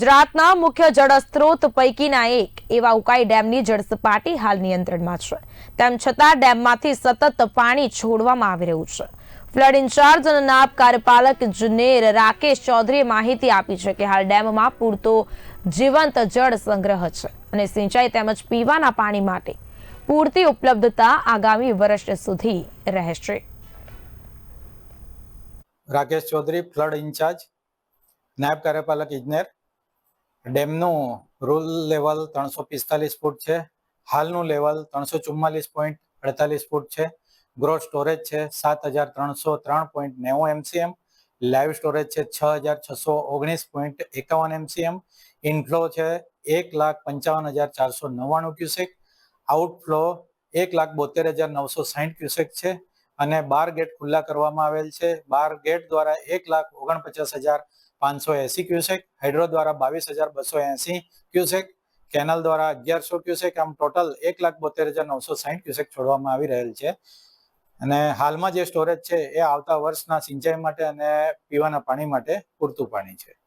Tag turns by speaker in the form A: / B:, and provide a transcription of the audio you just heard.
A: ગુજરાતના મુખ્ય જળસ્ત્રોત પૈકીના એક એવા ઉકાઈ ડેમની જળસપાટી હાલ નિયંત્રણમાં છે. તેમ છતાં ડેમમાંથી સતત પાણી છોડવામાં આવી રહ્યું છે. ફ્લડ ઇન્ચાર્જ અને નાયબ કાર્યપાલક જુનેર રાકેશ ચૌધરીએ માહિતી આપી છે કે હાલ ડેમમાં પૂરતો જીવંત જળ સંગ્રહ છે અને સિંચાઈ તેમજ પીવાના પાણી માટે પૂરતી ઉપલબ્ધતા આગામી વર્ષ સુધી રહેશે.
B: રાકેશ ચૌધરી, ફ્લડ ઇન્ચાર્જ, નાયબ કાર્યપાલક, ઇજનેર. ડેમનું રૂલ લેવલ ત્રણસો પિસ્તાલીસ ફૂટ છે, હાલનું લેવલ ત્રણસો ચુમ્માલીસ પોઈન્ટ અડતાલીસ ફૂટ છે ગ્રોથ સ્ટોરેજ છે સાત હજાર ત્રણસો ત્રણ પોઈન્ટ નેવું એમસીએમ લાઈવ સ્ટોરેજ છે છ હજાર છસો ઓગણીસ પોઈન્ટ એકાવન એમસીએમ ઇનફ્લો છે એક લાખ પંચાવન હજાર ચારસો નવ્વાણું ક્યુસેક આઉટફ્લો એક લાખ બોતેર હજાર નવસો સાહીઠ ક્યુસેક છે અને બાર ગેટ ખુલ્લા કરવામાં આવેલ છે. બાર ગેટ દ્વારા એક લાખ ઓગણપચાસ હજાર પાંચસો એસી ક્યુસેક, હાઇડ્રો દ્વારા બાવીસ હજાર બસો એસી ક્યુસેક, કેનલ દ્વારા અગિયારસો ક્યુસેક, આમ ટોટલ એક લાખ બોતેર હજાર નવસો સાહીઠ ક્યુસેક છોડવામાં આવી રહેલ છે. અને હાલમાં જે સ્ટોરેજ છે, એ આવતા વર્ષના સિંચાઈ માટે અને પીવાના પાણી માટે પૂરતું પાણી છે.